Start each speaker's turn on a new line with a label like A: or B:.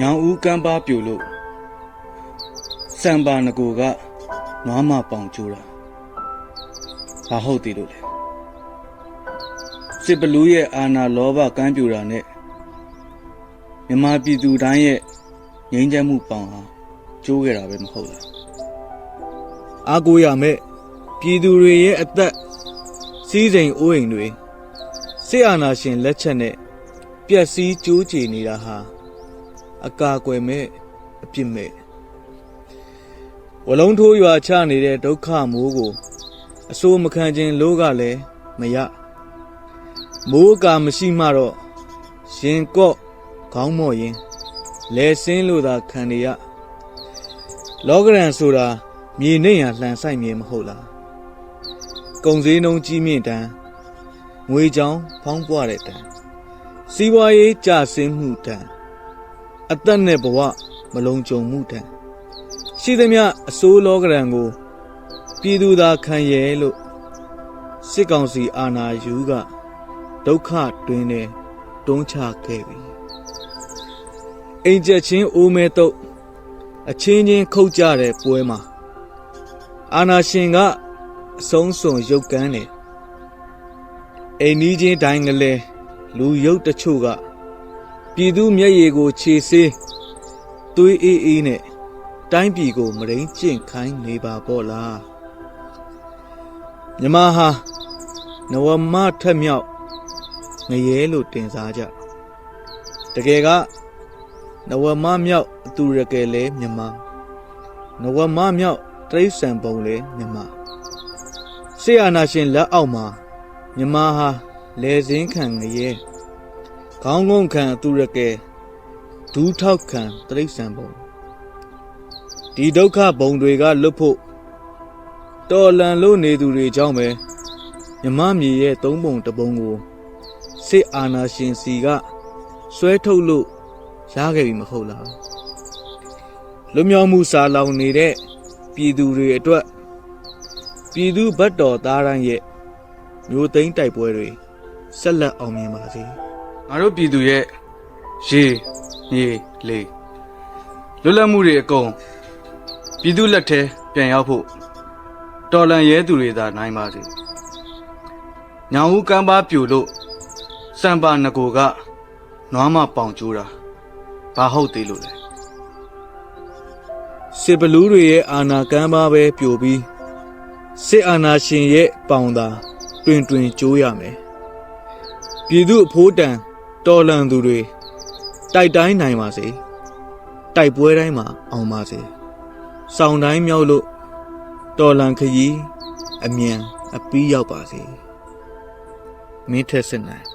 A: ညောင်ဦးကမ်းပါပြိုလို့စံပါငကိုကနွားမပေါင်ကျိုးတာဘာဟုတ်သေးလို့လဲစစ်ဘလူးရဲ့အာနာလောဘကမ်းပြိုတာနဲ့မြမပြည်သူတိုင်းရဲ့ငြိမ်းချမ်းမှုပေါင်ဟာကျိုးခဲ့တာပဲမဟုတ်လားအာကိုရမဲ့ပြည်သူတွေရဲ့အသက်စီးစိမ်အိုးအိမ်တွေစစ်အာဏာရှင်လက်ချက်နဲ့ပျက်စီးကြိုးချေနေတာဟာ အကာအကွယ်မဲ့အပြစ်မဲ့ဝလုံးထိုးရွာချနေတဲ့ဒုက္ခမိုးကိုအစိုးမခံခြင်းလို့ကလည်းမရမိုးအကာမရှိမှတော့ရင်ကော့ခေါင်းမော့ရင်လဲစင်းလို့သာခံနေရလောကရန်ဆိုတာမြေနှိမ်ရလှန်ဆိုင်မြေမဟုတ်လားကုံစည်းနှုံးကြီးမြင့်တန်းငွေချောင်းဖောင်းပွားတဲ့တန်းစီးပွားရေးကျဆင်းမှုတန်း အသက်နဲ့ဘဝမလုံးကြုံမှုတံရှိသမျှအစိုးလောကရန်ကိုပြည်သူသာခံရဲလို့စစ်ကောင်စီအာဏာယူကဒုက္ခတွင်နဲ့တွန်းချခဲ့ပြီအိမ်ချက်ချင်းအိုးမဲတော့အချင်းချင်းခုတ်ကြတဲ့ပွဲမှာအာဏာရှင်ကအဆုံးစွန်ရုပ်ကန်းတယ်အိမ်နီးချင်းတိုင်းကလေးလူရုပ်တချို့က ပြည်သူမျက်ရည်ကိုခြေဆေးသွေးအေးအေးနဲ့တိုင်းပြည်ကိုမရိန်ကျင့်ခိုင်းနေပါပေါ့လားမြမဟာနဝမထက်မြောက်ငရဲလို့တင်စားကြတကယ်ကနဝမမြောက်အသူရကယ်လဲမြမနဝမမြောက်တိရစ္ဆာန်ပုံလဲမြမဆေးအာနာရှင်လက်အောက်မှာမြမဟာလဲစင်းခံငရဲ ခေါင်းငုံခံအသူရကဲဒူးထောက်ခံတိရစ္ဆာန်ပုံဒီဒုက္ခဘုံတွေကလွတ်ဖို့တော်လန်လို့နေသူတွေကြောင့်ပဲမြမမြေရဲ့သုံးပုံတစ်ပုံကိုစစ်အာဏာရှင်စီကဆွဲထုတ်လို့ရခဲ့ပြီမဟုတ်လားလွမြောက်မှုစာလောင်နေတဲ့ပြည်သူတွေအတွက်ပြည်သူဘတ်တော်သားတိုင်းရဲ့မျိုးသိမ်းတိုက်ပွဲတွေဆက်လက်အောင်မြင်ပါစေ ငါတို့ပြည်သူရဲ့ရေမြေလေလွတ်လပ်မှုတွေအကုန်ပြည်သူလက်ထဲပြန်ရောက်ဖို့တော်လန်ရဲသူတွေသာနိုင်ပါစေညောင်ဦးကမ်းပါပြိုလို့စံပါငကိုကနွားမပေါင်ကျိုးတာဘာဟုတ်သေးလို့လဲစစ်ဘလူးတွေရဲ့အာနာကမ်းပါပဲပြိုပြီးစစ်အာနာရှင်ရဲ့ပေါင်သာတွင်တွင်ကျိုးရမယ်ပြည်သူအဖိုးတန် တော်လန်သူတွေတိုက်တိုင်းနိုင်ပါစေတိုက်ပွဲတိုင်းမှာအောင်ပါစေစောင်းတိုင်းမြောက်လို့တော်လန်ခရီးအမြန်အပီးရောက်ပါစေမင်းထက်စစ်နိုင်